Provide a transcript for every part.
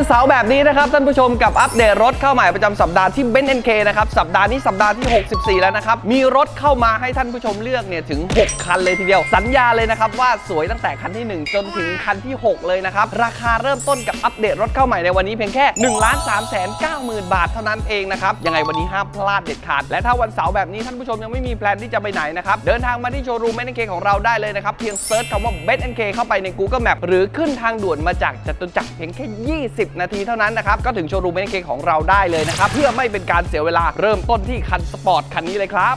ันวันเสาร์แบบนี้นะครับท่านผู้ชมกับอัปเดตรถเข้าใหม่ประจำสัปดาห์ที่เบนซ์เอ็นเคนะครับสัปดาห์นี้สัปดาห์ที่ 64 แล้วนะครับ มีรถเข้ามาให้ท่านผู้ชมเลือกเนี่ยถึง 6 คันเลยทีเดียว สัญญาเลยนะครับว่าสวยตั้งแต่คันที่ 1 จนถึงคันที่ 6 เลยนะครับ ราคาเริ่มต้นกับอัปเดตรถเข้าใหม่ในวันนี้เพียงแค่1นึ่งล้านสามแสนเก้าหมื่นบาทเท่านั้นเองนะครับยังไงวันนี้ห้ามพลาดเด็ดขาด และถ้าวันเสาร์แบบนี้ท่านผู้ชมยังไม่มีแพลนที่จะไปไหนนะครับเดินทางมาที่โชว์รูมเบนซ์เอ็นเคของเราได้เลยนะครับเพียงเซิร์ชคำว่าเบนซ์เอ็นเคเข้าไปใน Google Map หรือขึ้นทางด่วนมาจากจตุจักรเพียงแค่ 20นาทีเท่านั้นนะครับ ก็ถึงโชว์รูมเมนเกของเราได้เลยนะครับ เพื่อไม่เป็นการเสียเวลาเริ่มต้นที่คันสปอร์ตคันนี้เลยครับ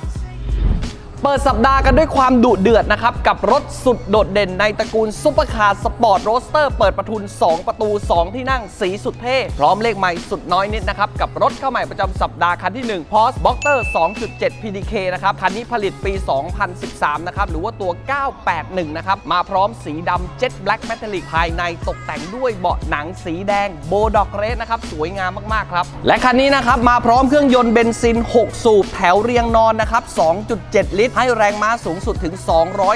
เปิดสัปดาห์กันด้วยความดุเดือดนะครับ กับรถสุดโดดเด่นในตระกูลซุปเปอร์คาร์สปอร์ตโรสเตอร์เปิดประทุน 2 ประตู 2 ที่นั่งสีสุดเท่ พร้อมเลขใหม่สุดน้อยนิดนะครับ กับรถเข้าใหม่ประจำสัปดาห์คันที่ 1 p o s b o x t e r 2.7 PDK นะครับ คันนี้ผลิตปี 2013 นะครับ หรือว่าตัว 981 นะครับ มาพร้อมสีดำ Jet Black Metallic ภายในตกแต่งด้วยเบาะหนังสีแดงโบดอกเรสนะครับสวยงามมากๆครับและคันนี้นะครับมาพร้อมเครื่องยนต์เบนซิน 6 สูบแถวเรียงนอนนะครับ2.7 ลิตรให้แรงม้าสูงสุดถึง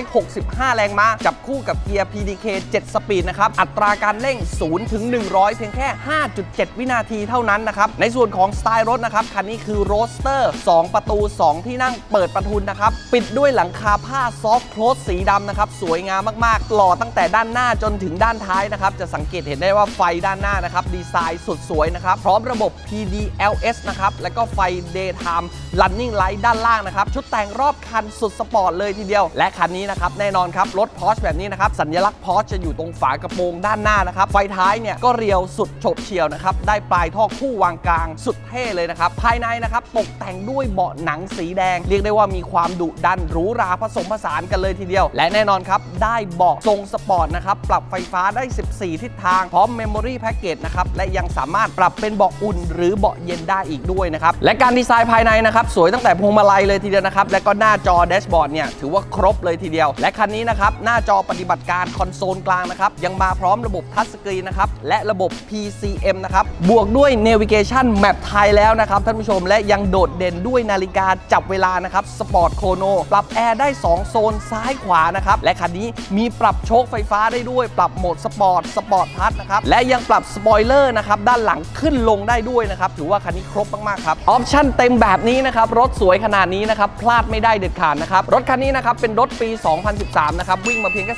265 แรงม้า จับคู่กับเกียร์ PDK 7 สปีดนะครับ อัตราการเร่ง 0 ถึง 100 เพียงแค่ 5.7 วินาทีเท่านั้นนะครับ ในส่วนของสไตล์รถนะครับ คันนี้คือโรสเตอร์ 2 ประตู 2 ที่นั่งเปิดประทุนนะครับ ปิดด้วยหลังคาผ้าซอฟต์โคลสสีดำนะครับ สวยงามมากๆ หล่อตั้งแต่ด้านหน้าจนถึงด้านท้ายนะครับ จะสังเกตเห็นได้ว่าไฟด้านหน้านะครับ ดีไซน์สุดสวยนะครับ พร้อมระบบ PDLS นะครับ แล้วก็ไฟ Daytime Running Light ด้านล่างนะครับ ชุดแต่งรอบคันสุดสปอร์ตเลยทีเดียว และคันนี้นะครับแน่นอนครับรถ Porsche แบบนี้นะครับสัญลักษณ์ Porsche จะอยู่ตรงฝากระโปรงด้านหน้านะครับไฟท้ายเนี่ยก็เรียวสุดฉบเฉียวนะครับได้ปลายท่อคู่วางกลางสุดเท่เลยนะครับภายในนะครับตกแต่งด้วยเบาะหนังสีแดง เรียกได้ว่ามีความดุดันหรูหราผสมผสานกันเลยทีเดียว และแน่นอนครับได้เบาะทรงสปอร์ตนะครับปรับไฟฟ้าได้ 14 ทิศทางพร้อม Memory Package นะครับและยังสามารถปรับเป็นเบาะอุ่น หรือเบาะเย็นได้อีกด้วยนะครับและการดีไซน์ภายในนะครับสวยตั้งแต่พวงมาลัยเลยทีเดียวนะครับและก็หน้าจจอแดชบอร์ดเนี่ยถือว่าครบเลยทีเดียว และคันนี้นะครับหน้าจอปฏิบัติการคอนโซลกลางนะครับยังมาพร้อมระบบทัชสกรีนนะครับและระบบ PCM นะครับบวกด้วย Navigation Map ไทยแล้วนะครับท่านผู้ชมและยังโดดเด่นด้วยนาฬิกาจับเวลานะครับสปอร์ตโคโนปรับแอร์ได้ 2 โซนซ้ายขวานะครับและคันนี้มีปรับโชคไฟฟ้าได้ด้วย ปรับโหมดสปอร์ตสปอร์ตพัทนะครับและยังปรับสปอยเลอร์นะครับด้านหลังขึ้นลงได้ด้วยนะครับถือว่าคันนี้ครบมากๆครับออปชั่นเต็มแบบนี้นะครับรถสวยขนาดนี้นะครับพลาดไม่ได้เด็ดขาดนะครับ รถคันนี้นะครับ เป็นรถปี 2013 นะครับ วิ่งมาเพียงแค่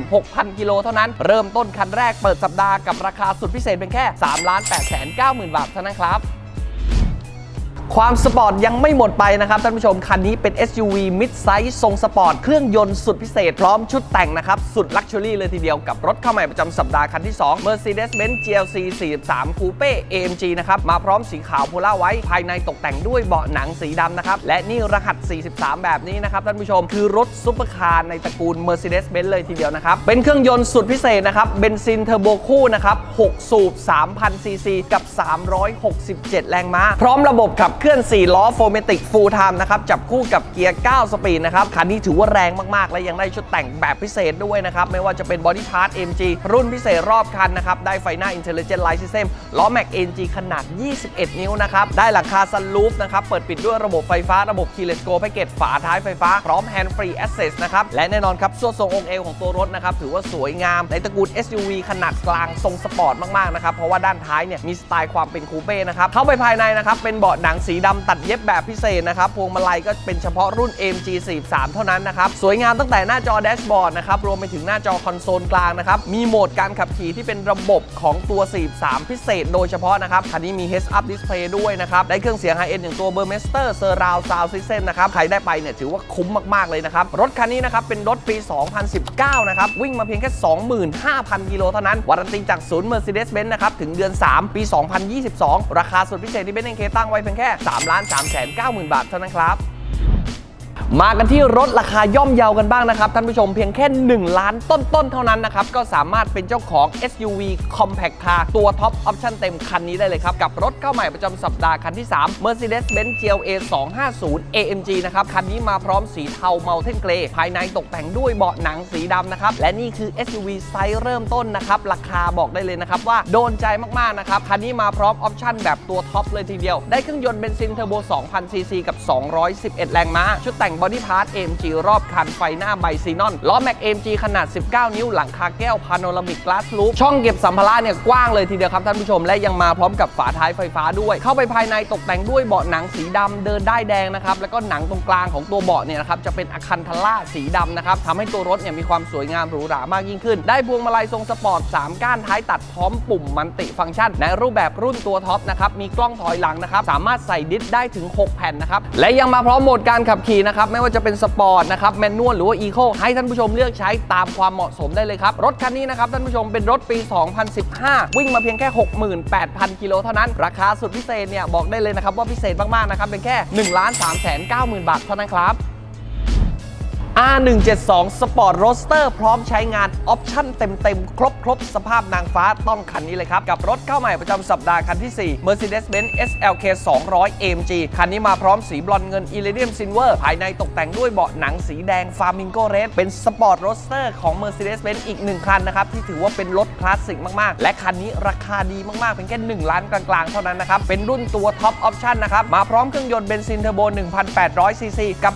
26,000 กิโลเท่านั้น เริ่มต้นคันแรกเปิดสัปดาห์กับราคาสุดพิเศษเป็นแค่ 3 8 9 0 0 0 0 บาทเท่านั้นครับ ความสปอร์ตยังไม่หมดไปนะครับท่านผู้ชม คันนี้เป็น SUV mid size ทรงสปอร์ต เครื่องยนต์สุดพิเศษ พร้อมชุดแต่งนะครับ สุดลักชัวรี่เลยทีเดียวกับรถเข้าใหม่ประจำสัปดาห์คันที่ 2 Mercedes-Benz GLC 43 Coupe AMG นะครับ มาพร้อมสีขาวโพล่าไว้ ภายในตกแต่งด้วยเบาะหนังสีดำนะครับ และนี่รหัส 43 แบบนี้นะครับท่านผู้ชมคือรถซุปเปอร์คาร์ในตระกูล Mercedes-Benz เลยทีเดียวนะครับเป็นเครื่องยนต์สุดพิเศษนะครับเบนซินเทอร์โบคู่นะครับ6สูบ3,000ซีซีกับ 367 แรงม้าพร้อมระบบขับเคลื่อน 4 ล้อโฟเมติกฟูลไทม์นะครับจับคู่กับเกียร์ 9 สปีดนะครับคันนี้ถือว่าแรงมากๆ และยังได้ชุดแต่งแบบพิเศษด้วยนะครับไม่ว่าจะเป็นบอดี้พาร์ท MG รุ่นพิเศษรอบคันนะครับได้ไฟหน้า Intelligent Light System ล้อแม็ก AMG ขนาด 21 นิ้วนะครับได้หลังคาซันลูฟนะครับเปิดปิดด้วยระบบไฟฟ้าระบบ Keyless Go Package ฝาท้ายไฟฟ้าพร้อม Hand Free Access นะครับและแน่นอนครับส่วนทรงองค์เอวของตัวรถนะครับถือว่าสวยงามในตระกูล SUV ขนาดกลางทรงสปอร์ตมากๆนะครับเพราะว่าด้านท้ายเนี่ยมีสไตล์ความเป็นคูเป้นะครับเข้าไปภายในนะครับเป็นเบาะหนังสีดำตัดเย็บแบบพิเศษนะครับ พวงมาลัยก็เป็นเฉพาะรุ่น AMG 43 เท่านั้นนะครับ สวยงามตั้งแต่หน้าจอแดชบอร์ดนะครับ รวมไปถึงหน้าจอคอนโซลกลางนะครับ มีโหมดการขับขี่ที่เป็นระบบของตัว 43 พิเศษโดยเฉพาะนะครับ คันนี้มี Heads Up Display ด้วยนะครับ ได้เครื่องเสียง High End อย่างตัว Burmester Surround Sound System นะครับ ใครได้ไปเนี่ยถือว่าคุ้มมากๆเลยนะครับ รถคันนี้นะครับเป็นรถปี 2019 นะครับ วิ่งมาเพียงแค่ 25,000 กิโลเท่านั้น วารันตีจากศูนย์ Mercedes-Benz นะครับ ถึงเดือน 3 ปี 2022 ราคาสุดพิเศษที่เบนซ์เอตั้งไว้เพียงแค่3ล้าน3 9 0 0 0 0 บาทเท่านั้นครับ มากันที่รถราคาย่อมเยาวกันบ้างนะครับ ท่านผู้ชมเพียงแค่ 1 ล้านต้นๆ เท่านั้นนะครับ ก็สามารถเป็นเจ้าของ SUV Compact Car ตัวท็อปออปชั่นเต็มคันนี้ได้เลยครับ กับรถเข้าใหม่ประจำสัปดาห์คันที่ 3 Mercedes-Benz GLA 250 AMG นะครับ คันนี้มาพร้อมสีเทา Mountain Grey ภายในตกแต่งด้วยเบาะหนังสีดำนะครับ และนี่คือ SUV ไซส์เริ่มต้นนะครับราคาบอกได้เลยนะครับว่าโดนใจมากๆนะครับคันนี้มาพร้อมออปชั่นแบบตัวท็อปเลยทีเดียวได้เครื่องยนต์เบนซินเทอร์โบ 2,000ซีซีกับ 211 แรงม้าชุดแต่งบอดี้พาร์ท AMG รอบคันไฟหน้าไบซีนอน ล้อแม็ก AMG ขนาด 19 นิ้ว หลังคาแก้วพาโนรามิกกลาสลูปช่องเก็บสัมภาระเนี่ยกว้างเลยทีเดียวครับท่านผู้ชม และยังมาพร้อมกับฝาท้ายไฟฟ้าด้วย เข้าไปภายในตกแต่งด้วยเบาะหนังสีดำเดินได้แดงนะครับ แล้วก็หนังตรงกลางของตัวเบาะเนี่ยนะครับจะเป็นอะคันทล่าสีดำนะครับทำให้ตัวรถเนี่ยมีความสวยงามหรูหรามากยิ่งขึ้น ได้พวงมาลัยทรงสปอร์ต 3 ก้านท้ายตัดพร้อมปุ่มมันติฟังก์ชัน ในรูปแบบรุ่นตัวท็อปนะครับมีกล้องถอยหลังนะครับสามารถใส่ดิสได้ถึง 6 แผ่นนะครับและยังมาพร้อมโหมดการขับขี่นะครับไม่ว่าจะเป็นสปอร์ตนะครับแมนนวลหรือว่าอีโคให้ท่านผู้ชมเลือกใช้ตามความเหมาะสมได้เลยครับ รถคันนี้นะครับท่านผู้ชมเป็นรถปี 2015 วิ่งมาเพียงแค่ 68,000 กิโลเท่านั้น ราคาสุดพิเศษเนี่ยบอกได้เลยนะครับว่าพิเศษมากๆนะครับเป็นแค่1 3 9 0 0 0 0 บาทเท่านั้นครับ R172 Sport Roadster พร้อมใช้งานออปชั่นเต็มๆ ครบครบสภาพนางฟ้าต้องคันนี้เลยครับ กับรถเข้าใหม่ประจำสัปดาห์คันที่ 4 Mercedes-Benz SLK 200 AMG คันนี้มาพร้อมสีบลอนเงิน Iridium Silver ภายในตกแต่งด้วยเบาะหนังสีแดง Flamingo Red เป็น Sport Roadster ของ Mercedes-Benz อีกหนึ่งคันนะครับ ที่ถือว่าเป็นรถคลาสสิกมากๆ และคันนี้ราคาดีมากๆ เป็นแค่1ล้านกลางๆ เท่านั้นนะครับ เป็นรุ่นตัวท็อปออปชั่นนะครับมาพร้อมเครื่องยนต์เบนซินเทอร์โบ1,800ซีซีกับ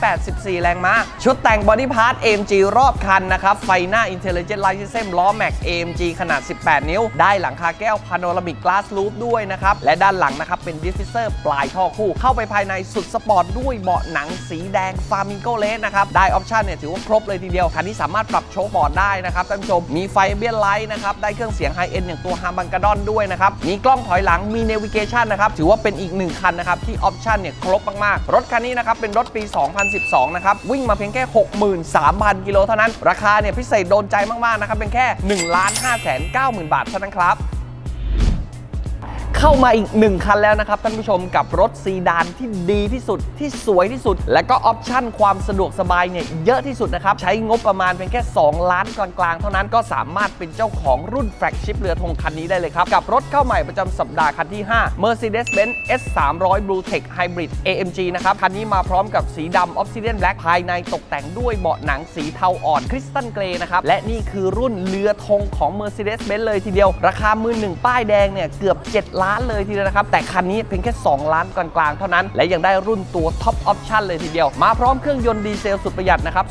184 แรงม้าชุดแต่งบอดี้พาร์ท AMG รอบคันนะครับ ไฟหน้า Intelligent Light System ล้อแม็ก AMG ขนาด 18 นิ้ว ได้หลังคาแก้วพาโนรามิกกลาสลูปด้วยนะครับ และด้านหลังนะครับ เป็นดิฟฟิเซอร์ปลายท่อคู่ เข้าไปภายในสุดสปอร์ตด้วยเบาะหนังสีแดงฟามิงโกเลสนะครับ ได้ออปชันเนี่ยถือว่าครบเลยทีเดียวคันนี้สามารถปรับโชว์บอร์ดได้นะครับท่านผู้ชมมีไฟเบียนไลท์นะครับได้เครื่องเสียงไฮเอ็นอย่างตัวฮาร์มันกาดอนด้วยนะครับมีกล้องถอยหลังมีเนวิเกชันนะครับถือว่าเป็นอีกหนึ่งคันนะครับที่ออปชันเนี่ยครบมากๆรถคันนี้นะครับเป็นรถปี 2012 นะครับวิ่งมาเพียงแค่ 63,000 กิโลเท่านั้น ราคาเนี่ยพิเศษโดนใจมาก ๆ นะครับ เป็นแค่ 1 5 9 0 0 0 0 บาทเท่านั้นครับ เข้ามาอีกหนึ่งคันแล้วนะครับท่านผู้ชมกับรถซีดานที่ดีที่สุดที่สวยที่สุด และก็ออปชั่นความสะดวกสบายเนี่ยเยอะที่สุดนะครับ ใช้งบประมาณเพียงแค่ 2 ล้านกลางๆ เท่านั้นก็สามารถเป็นเจ้าของรุ่นแฟลกชิพเรือธงคันนี้ได้เลยครับ กับรถเข้าใหม่ประจำสัปดาห์คันที่ 5 Mercedes-Benz S 3 0 0 Blue Tech Hybrid AMG นะครับ คันนี้มาพร้อมกับสีดำ Obsidian Black ภายในตกแต่งด้วยเบาะหนังสีเทาอ่อนคริสตัลเกรย์นะครับ และนี่คือรุ่นเรือธงของ Mercedes-Benz เลยทีเดียว ราคามือหนึ่งป้ายแดงเนี่ยเกือบ 7 ล้านเลยทีเดียวนะครับ แต่คันนี้เพียงแค่ 2 ล้านกลางๆ เท่านั้น และยังได้รุ่นตัวท็อปออปชั่นเลยทีเดียว มาพร้อมเครื่องยนต์ดีเซลสุดประหยัดนะครับ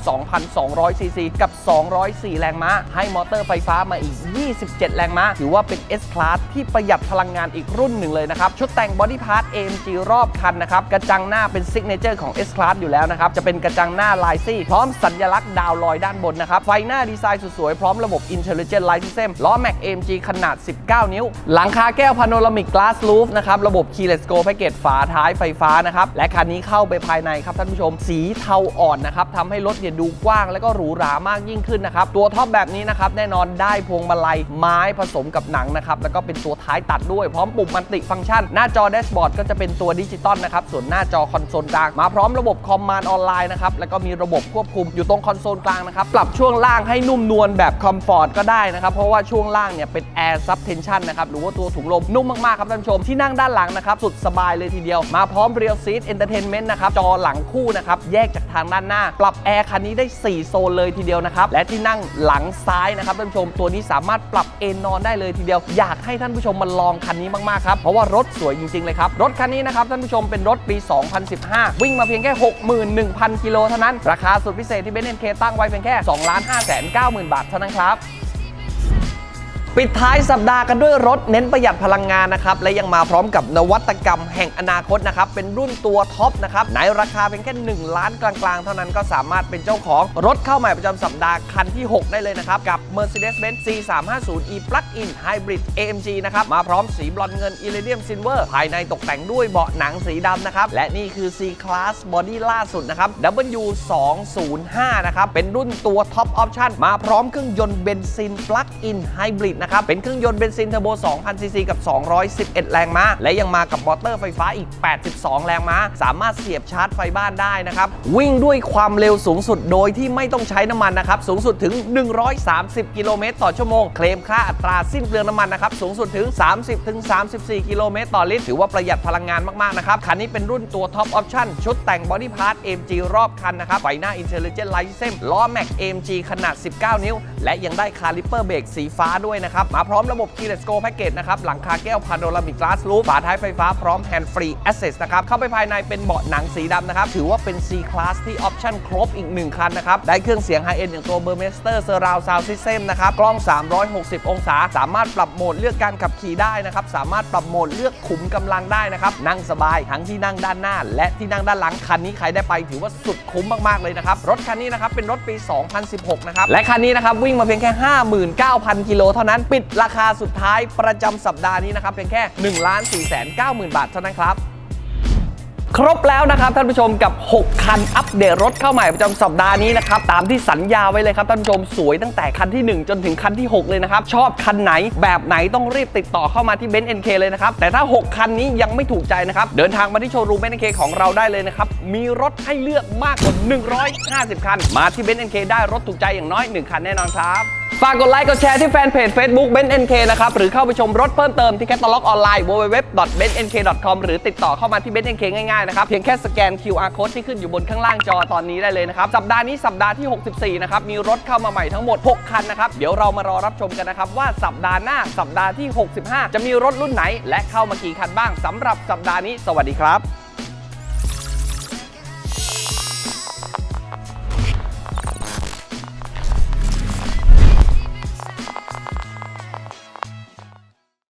2,200 ซีซีกับ 204 แรงม้า ให้มอเตอร์ไฟฟ้ามาอีก 27 แรงม้า ถือว่าเป็น S Class ที่ประหยัดพลังงานอีกรุ่นหนึ่งเลยนะครับ ชุดแต่งบอดี้พาร์ท AMG รอบคันนะครับ กระจังหน้าเป็นซิกเนเจอร์ของ S Class อยู่แล้วนะครับ จะเป็นกระจังหน้าลายซี่ พร้อมสัญลักษณ์ดาวลอยด้านบนนะครับ ไฟหน้าดีไซน์สวยๆ พร้อมระบบ Intelligent Light System ล้อแม็ก AMG ขนาด 19 นิ้ว หลังคาแก้วพาโนรามิกกลาสลูฟนะครับ ระบบ Keyless Go แพ็กเกจฝาท้ายไฟฟ้านะครับ และคันนี้เข้าไปภายในครับท่านผู้ชม สีเทาอ่อนนะครับทำให้รถเนี่ยดูกว้างแล้วก็หรูหรามากยิ่งขึ้นนะครับ ตัวท็อปแบบนี้นะครับ แน่นอนได้พวงมาลัยไม้ผสมกับหนังนะครับ แล้วก็เป็นตัวท้ายตัดด้วยพร้อมปุ่มมันติฟังก์ชัน หน้าจอแดชบอร์ดก็จะเป็นตัวดิจิตอลนะครับ ส่วนหน้าจอคอนโซลกลางมาพร้อมระบบคอมมานด์ออนไลน์นะครับ แล้วก็มีระบบควบคุมอยู่ตรงคอนโซลกลางนะครับ ปรับช่วงล่างให้นุ่มนวลแบบคอมฟอร์ตก็ได้นะครับ เพราะว่าช่วงล่างเนี่ยเป็นแอร์ซับเทนชันนะครับ หรือว่าตัวถุงลมนุ่มมากครับท่านผู้ชมที่นั่งด้านหลังนะครับสุดสบายเลยทีเดียว มาพร้อมเรียลซีทเอนเตอร์เทนเมนต์นะครับจอหลังคู่นะครับแยกจากทางด้านหน้า ปรับแอร์คันนี้ได้ 4 โซนเลยทีเดียวนะครับและที่นั่งหลังซ้ายนะครับท่านผู้ชมตัวนี้สามารถปรับเอนนอนได้เลยทีเดียว อยากให้ท่านผู้ชมมาลองคันนี้มากๆครับเพราะว่ารถสวยจริง ๆ เลยครับรถคันนี้นะครับท่านผู้ชมเป็นรถปี 2015 วิ่งมาเพียงแค่ 61,000 กิโลเท่านั้น ราคาสุดพิเศษที่เบนซ์เอ็นเคตั้งไว้เพียงแค่2 5 9 0 0 0 0 บาทเท่านั้นครับ ปิดท้ายสัปดาห์กันด้วยรถเน้นประหยัดพลังงานนะครับ และยังมาพร้อมกับนวัตกรรมแห่งอนาคตนะครับ เป็นรุ่นตัวท็อปนะครับในราคาเพียงแค่ 1 ล้านกลางๆ เท่านั้นก็สามารถเป็นเจ้าของรถเข้าใหม่ประจำสัปดาห์คันที่ 6 ได้เลยนะครับ กับ Mercedes-Benz C350e Plug-in Hybrid AMG นะครับ มาพร้อมสีบลอนด์เงิน Iridium Silver ภายในตกแต่งด้วยเบาะหนังสีดำนะครับ และนี่คือ C Class Body ล่าสุดนะครับ W205 นะครับเป็นรุ่นตัวท็อปออปชั่นมาพร้อมเครื่องยนต์เบนซิน Plug-in Hybrid นะครับ เป็นเครื่องยนต์เบนซินเทอร์โบ 2,000 ซีซีกับ 211 แรงม้า และยังมากับมอเตอร์ไฟฟ้าอีก 82 แรงม้า สามารถเสียบชาร์จไฟบ้านได้นะครับ วิ่งด้วยความเร็วสูงสุดโดยที่ไม่ต้องใช้น้ำมันนะครับ สูงสุดถึง 130 กิโลเมตรต่อชั่วโมง เคลมค่าอัตราสิ้นเปลืองน้ำมันนะครับ สูงสุดถึง 30-34 กิโลเมตรต่อลิตร ถือว่าประหยัดพลังงานมากๆนะครับ คันนี้เป็นรุ่นตัวท็อปออปชั่นชุดแต่งบอดี้พาร์ท AMG รอบคันนะครับ ไฟหน้า Intelligent Light System ล้อแม็ก AMG ขนาด 19 นิ้ว และยังได้คาลิปเปอร์เบรกสีฟ้าด้วยนะครับนะครับ มาพร้อมระบบ Keyless Go Package นะครับ หลังคาแก้ว Panoramic Glass Roof ฝาท้ายไฟฟ้าพร้อม Hand Free Access นะครับ เข้าไปภายในเป็นเบาะหนังสีดำนะครับ ถือว่าเป็น C Class ที่ออปชั่นครบอีก 1 คันนะครับ ได้เครื่องเสียง High End อย่างตัว Burmester Surround Sound System นะครับ กล้อง 360 องศา สามารถปรับโหมดเลือกการขับขี่ได้นะครับ สามารถปรับโหมดเลือกขุมกำลังได้นะครับ นั่งสบายทั้งที่นั่งด้านหน้า และที่นั่งด้านหลังคันนี้ใครได้ไปถือว่าสุดคุ้มมากๆเลยนะครับรถคันนี้นะครับเป็นรถปี 2016 นะครับและคันนี้นะครับวิ่งมาเพียงแค่ 59,000 กิโลเท่านั้นปิดราคาสุดท้ายประจำสัปดาห์นี้นะครับเพียงแค่1 4 9 0 0 0 0 บาทเท่านั้นครับครบแล้วนะครับท่านผู้ชมกับ 6 คันอัปเดตรถเข้าใหม่ประจำสัปดาห์นี้นะครับตามที่สัญญาไว้เลยครับท่านผู้ชมสวยตั้งแต่คันที่ 1 จนถึงคันที่ 6 เลยนะครับ ชอบคันไหนแบบไหนต้องรีบติดต่อเข้ามาที่เบนซ์เอ็นเคเลยนะครับ แต่ถ้า 6 คันนี้ยังไม่ถูกใจนะครับ เดินทางมาที่โชว์รูมเบนซ์เอ็นเคของเราได้เลยนะครับ มีรถให้เลือกมากกว่า 150 คัน มาที่เบนซ์เอ็นเคได้รถถูกใจอย่างน้อย 1 คันแน่นอนครับ ฝากกดไลค์กดแชร์ที่แฟนเพจ Facebook b e n NK นะครับ หรือเข้าไปชมรถเพิ่มเติมที่แคตตาล็อกออนไลน์ www.bennk.com หรือติดต่อเข้ามาที่ b e n NK ง่ายๆ นะครับ เพียงแค่สแกน QR code ที่ขึ้นอยู่บนข้างล่างจอตอนนี้ได้เลยนะครับ สัปดาห์นี้สัปดาห์ที่ 64 นะครับ มีรถเข้ามาใหม่ทั้งหมด 6 คันนะครับ เดี๋ยวเรามารอรับชมกันนะครับ ว่าสัปดาห์หน้าสัปดาห์ที่ 65 จะมีรถรุ่นไหน และเข้ามากี่คันบ้างสำหรับสัปดาห์นี้ สวัสดีครับ